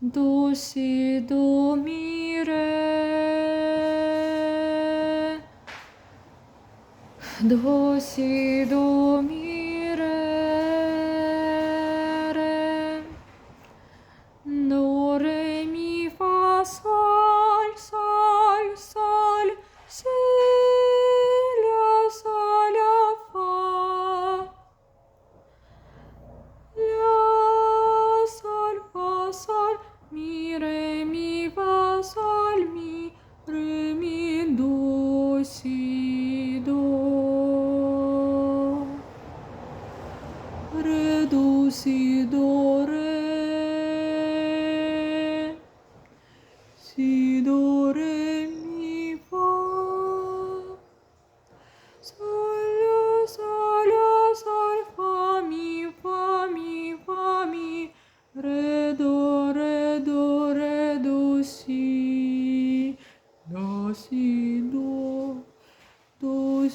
до доміре, досі мі, мі, ре, мі, фа, соль, мі, ре, мі, до, сі, до. Ре, до, сі, до, ре. Сі, до, ре, мі, фа. Соль, ля, сі, до,